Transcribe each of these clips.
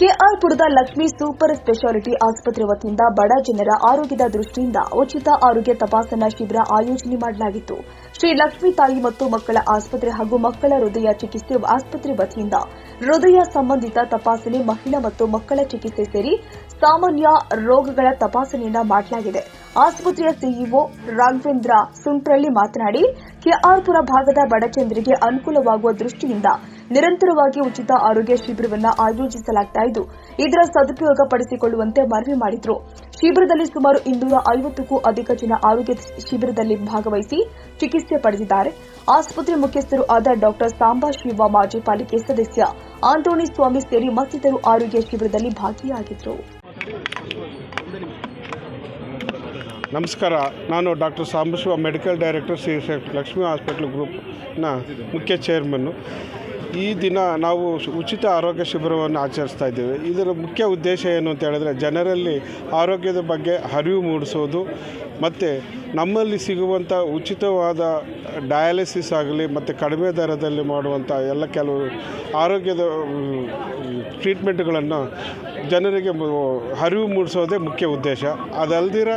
ಕೆಆರ್ಪುರದ Lakshmi super speciality ಆಸ್ಪತ್ರೆ ವತಿಯಿಂದ ಬಡ ಜನರ ಆರೋಗ್ಯದ ದೃಷ್ಟಿಯಿಂದ ಉಚಿತ ಆರೋಗ್ಯ ತಪಾಸಣಾ ಶಿಬಿರ ಆಯೋಜನೆ ಮಾಡಲಾಗಿತ್ತು. ಶ್ರೀ ಲಕ್ಷ್ಮೀ ತಾಯಿ ಮತ್ತು ಮಕ್ಕಳ ಆಸ್ಪತ್ರೆ ಹಾಗೂ ಮಕ್ಕಳ ಹೃದಯ ಚಿಕಿತ್ಸೆ ಆಸ್ಪತ್ರೆ ವತಿಯಿಂದ ಹೃದಯ ಸಂಬಂಧಿತ ತಪಾಸಣೆ ಮಹಿಳಾ ಮತ್ತು ಮಕ್ಕಳ ಚಿಕಿತ್ಸೆ ಸೇರಿ ಸಾಮಾನ್ಯ ರೋಗಗಳ ತಪಾಸಣೆಯನ್ನ ಮಾಡಲಾಗಿದೆ. ಆಸ್ಪತ್ರೆಯ ಸಿಇಒ ರಾಘವೇಂದ್ರ ಸುಂಟ್ರಳ್ಳಿ ಮಾತನಾಡಿ, ಕೆಆರ್ಪುರ ಭಾಗದ ಬಡಜನರಿಗೆ ಅನುಕೂಲವಾಗುವ ದೃಷ್ಟಿಯಿಂದ ನಿರಂತರವಾಗಿ ಉಚಿತ ಆರೋಗ್ಯ ಶಿಬಿರವನ್ನು ಆಯೋಜಿಸಲಾಗ್ತಾ ಇದ್ದು, ಇದರ ಸದುಪಯೋಗ ಪಡಿಸಿಕೊಳ್ಳುವಂತೆ ಮನವಿ ಮಾಡಿದ್ರು. ಶಿಬಿರದಲ್ಲಿ ಸುಮಾರು ಇನ್ನೂರ ಐವತ್ತಕ್ಕೂ ಅಧಿಕ ಜನ ಆರೋಗ್ಯ ಶಿಬಿರದಲ್ಲಿ ಭಾಗವಹಿಸಿ ಚಿಕಿತ್ಸೆ ಪಡೆದಿದ್ದಾರೆ. ಆಸ್ಪತ್ರೆ ಮುಖ್ಯಸ್ಥರು ಆದ ಡಾಕ್ಟರ್ ಸಾಂಬಾ ಶಿವ ಮಾಜಿ ಪಾಲಿಕೆ ಸದಸ್ಯ ಆಂಟೋನಿ ಸ್ವಾಮಿ ಸೇರಿ ಮತ್ತಿತರರು ಆರೋಗ್ಯ ಶಿಬಿರದಲ್ಲಿ ಭಾಗಿಯಾಗಿದ್ದರು ನಮಸ್ಕಾರ. ನಾನು doctor Sambashiva medical director Shri Lakshmi hospital ಗ್ರೂಪ್ನ ಮುಖ್ಯ ಚೇರ್ಮನ್ನು. ಈ ದಿನ ನಾವು ಉಚಿತ ಆರೋಗ್ಯ ಶಿಬಿರವನ್ನು ಆಚರಿಸ್ತಾ ಇದ್ದೇವೆ. ಇದರ ಮುಖ್ಯ ಉದ್ದೇಶ ಏನು ಅಂತ ಹೇಳಿದ್ರೆ ಜನರಲ್ಲಿ ಆರೋಗ್ಯದ ಬಗ್ಗೆ ಅರಿವು ಮೂಡಿಸೋದು ಮತ್ತು ನಮ್ಮಲ್ಲಿ ಸಿಗುವಂಥ ಉಚಿತವಾದ ಡಯಾಲಿಸಿಸ್ ಆಗಲಿ ಮತ್ತು ಕಡಿಮೆ ದರದಲ್ಲಿ ಮಾಡುವಂಥ ಎಲ್ಲ ಕೆಲವು ಆರೋಗ್ಯದ ಟ್ರೀಟ್ಮೆಂಟ್ಗಳನ್ನು ಜನರಿಗೆ ಅರಿವು ಮೂಡಿಸೋದೇ ಮುಖ್ಯ ಉದ್ದೇಶ. ಅದಲ್ದಿರ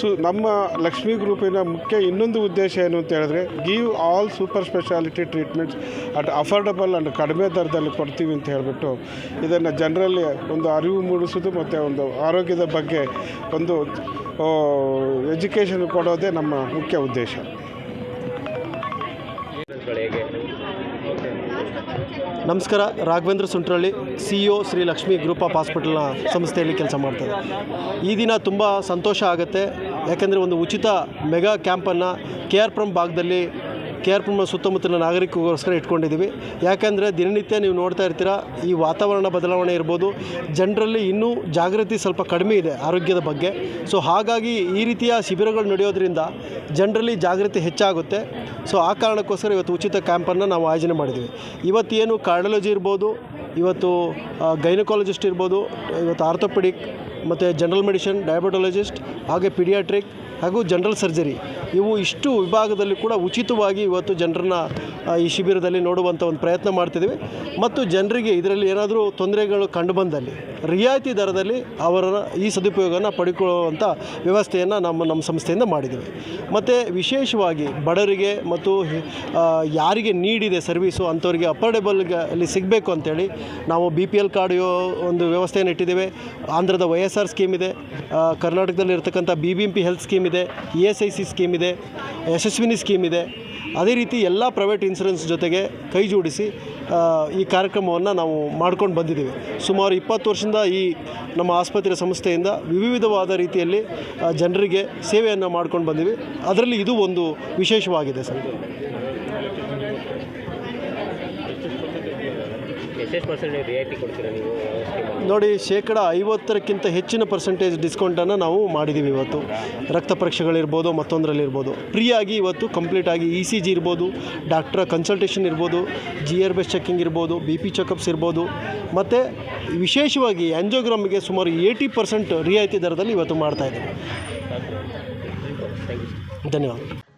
ಸು ನಮ್ಮ ಲಕ್ಷ್ಮೀ ಗ್ರೂಪಿನ ಮುಖ್ಯ ಇನ್ನೊಂದು ಉದ್ದೇಶ ಏನು ಅಂತ ಹೇಳಿದ್ರೆ give all super speciality treatments at affordable and ಕಡಿಮೆ ದರದಲ್ಲಿ ಕೊಡ್ತೀವಿ ಅಂತ ಹೇಳಿಬಿಟ್ಟು ಇದನ್ನು ಜನರಲ್ಲಿ ಒಂದು ಅರಿವು ಮೂಡಿಸೋದು ಮತ್ತು ಒಂದು ಆರೋಗ್ಯದ ಬಗ್ಗೆ ಒಂದು ಎಜುಕೇಷನ್ ಕೊಡೋದೇ ನಮ್ಮ ಮುಖ್ಯ ಉದ್ದೇಶ. ನಮಸ್ಕಾರ, Raghavendra Suntralli C E Shri Lakshmi group of ಹಾಸ್ಪಿಟಲ್ನ ಸಂಸ್ಥೆಯಲ್ಲಿ ಕೆಲಸ ಮಾಡ್ತಾರೆ ಈ ದಿನ ತುಂಬ ಸಂತೋಷ ಆಗುತ್ತೆ. ಯಾಕೆಂದರೆ ಒಂದು ಉಚಿತ ಮೆಗಾ ಕ್ಯಾಂಪನ್ನು ಕೆ ಆರ್ ಪುರಂ ಭಾಗದಲ್ಲಿ ಕೆ ಆರ್ ನಮ್ಮ ಸುತ್ತಮುತ್ತಲಿನ ನಾಗರಿಕರಿಗೋಸ್ಕರ ಇಟ್ಕೊಂಡಿದ್ದೀವಿ. ಯಾಕೆಂದರೆ ದಿನನಿತ್ಯ ನೀವು ನೋಡ್ತಾ ಇರ್ತೀರ, ಈ ವಾತಾವರಣ ಬದಲಾವಣೆ ಇರ್ಬೋದು. ಜನರಲ್ಲಿ ಇನ್ನೂ ಜಾಗೃತಿ ಸ್ವಲ್ಪ ಕಡಿಮೆ ಇದೆ ಆರೋಗ್ಯದ ಬಗ್ಗೆ. ಸೊ ಹಾಗಾಗಿ ಈ ರೀತಿಯ ಶಿಬಿರಗಳು ನಡೆಯೋದ್ರಿಂದ ಜನರಲ್ಲಿ ಜಾಗೃತಿ ಹೆಚ್ಚಾಗುತ್ತೆ. ಸೊ ಆ ಕಾರಣಕ್ಕೋಸ್ಕರ ಇವತ್ತು ಉಚಿತ ಕ್ಯಾಂಪನ್ನು ನಾವು ಆಯೋಜನೆ ಮಾಡಿದ್ದೀವಿ. ಇವತ್ತು ಏನು ಕಾರ್ಡಿಯಾಲಜಿ ಇರ್ಬೋದು, ಇವತ್ತು ಗೈನಕಾಲಜಿಸ್ಟ್ ಇರ್ಬೋದು, ಇವತ್ತು ಆರ್ಥೋಪೆಡಿಕ್, ಮತ್ತು ಜನರಲ್ ಮೆಡಿಷನ್ ಡಯಾಬಿಟಾಲಜಿಸ್ಟ್ ಹಾಗೆ ಪಿಡಿಯಾಟ್ರಿಕ್ ಹಾಗೂ ಜನರಲ್ ಸರ್ಜರಿ, ಇವು ಇಷ್ಟು ವಿಭಾಗದಲ್ಲಿ ಕೂಡ ಉಚಿತವಾಗಿ ಇವತ್ತು ಜನರನ್ನ ಈ ಶಿಬಿರದಲ್ಲಿ ನೋಡುವಂಥ ಒಂದು ಪ್ರಯತ್ನ ಮಾಡ್ತಿದ್ದೀವಿ ಮತ್ತು ಜನರಿಗೆ ಇದರಲ್ಲಿ ಏನಾದರೂ ತೊಂದರೆಗಳು ಕಂಡುಬಂದಲ್ಲಿ ರಿಯಾಯಿತಿ ದರದಲ್ಲಿ ಅವರ ಈ ಸದುಪಯೋಗನ ಪಡ್ಕೊಳ್ಳುವಂಥ ವ್ಯವಸ್ಥೆಯನ್ನು ನಮ್ಮ ನಮ್ಮ ಸಂಸ್ಥೆಯಿಂದ ಮಾಡಿದ್ದೀವಿ ಮತ್ತು ವಿಶೇಷವಾಗಿ ಬಡವರಿಗೆ ಮತ್ತು ಯಾರಿಗೆ ನೀಡಿದೆ ಸರ್ವೀಸು ಅಂಥವ್ರಿಗೆ ಅಫೋರ್ಡೆಬಲ್ಗೆ ಅಲ್ಲಿ ಸಿಗಬೇಕು ಅಂತೇಳಿ ನಾವು ಬಿ ಪಿ ಎಲ್ ಕಾರ್ಡ್ ಒಂದು ವ್ಯವಸ್ಥೆಯನ್ನು ಇಟ್ಟಿದ್ದೇವೆ ಆಂಧ್ರದ ವೈ ಎಸ್ ಆರ್ ಸ್ಕೀಮ್ ಇದೆ. ಕರ್ನಾಟಕದಲ್ಲಿ ಇರ್ತಕ್ಕಂಥ B B M P health scheme ಇದೆ. E S I C scheme ಇದೆ, ಯಶಸ್ವಿನಿ ಸ್ಕೀಮ್ ಇದೆ. ಅದೇ ರೀತಿ ಎಲ್ಲ ಪ್ರೈವೇಟ್ ಇನ್ಸೂರೆನ್ಸ್ ಜೊತೆಗೆ ಕೈ ಜೋಡಿಸಿ ಈ ಕಾರ್ಯಕ್ರಮವನ್ನು ನಾವು ಮಾಡ್ಕೊಂಡು ಬಂದಿದ್ದೀವಿ. ಸುಮಾರು ಇಪ್ಪತ್ತು ವರ್ಷದಿಂದ ಈ ನಮ್ಮ ಆಸ್ಪತ್ರೆ ಸಂಸ್ಥೆಯಿಂದ ವಿವಿಧವಾದ ರೀತಿಯಲ್ಲಿ ಜನರಿಗೆ ಸೇವೆಯನ್ನು ಮಾಡ್ಕೊಂಡು ಬಂದೀವಿ. ಅದರಲ್ಲಿ ಇದು ಒಂದು ವಿಶೇಷವಾಗಿದೆ ಸರ್. ರಿಯಾಯಿತಿ ಕೊಡ್ತೀರಾ ನೀವು? ನೋಡಿ ಶೇಕಡ ಐವತ್ತರಕ್ಕಿಂತ ಹೆಚ್ಚಿನ ಪರ್ಸೆಂಟೇಜ್ ಡಿಸ್ಕೌಂಟನ್ನು ನಾವು ಮಾಡಿದ್ದೀವಿ ಇವತ್ತು. ರಕ್ತ ಪರೀಕ್ಷೆಗಳಿರ್ಬೋದು ಮತ್ತೊಂದರಲ್ಲಿರ್ಬೋದು. ಫ್ರೀಯಾಗಿ ಇವತ್ತು ಕಂಪ್ಲೀಟಾಗಿ ಇ ಸಿ ಜಿ ಇರ್ಬೋದು ಡಾಕ್ಟ್ರ ಕನ್ಸಲ್ಟೇಷನ್ ಇರ್ಬೋದು ಜಿ ಆರ್ ಬೆಸ್ ಚೆಕಿಂಗ್ ಇರ್ಬೋದು ಬಿ ಪಿ ಚೆಕಪ್ಸ್ ಇರ್ಬೋದು. ಮತ್ತು ವಿಶೇಷವಾಗಿ ಆ್ಯಂಜೋಗ್ರಾಮ್ಗೆ ಸುಮಾರು ಏಯ್ಟಿ ಪರ್ಸೆಂಟ್ ರಿಯಾಯಿತಿ ದರದಲ್ಲಿ ಇವತ್ತು ಮಾಡ್ತಾ ಇದ್ದೀವಿ. ಧನ್ಯವಾದ.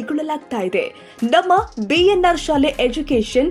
ಕೈಗೊಳ್ಳಲಾಗ್ತಾ ಇದೆ. ನಮ್ಮ ಬಿಎನ್ಆರ್ ಶಾಲೆ ಎಜುಕೇಶನ್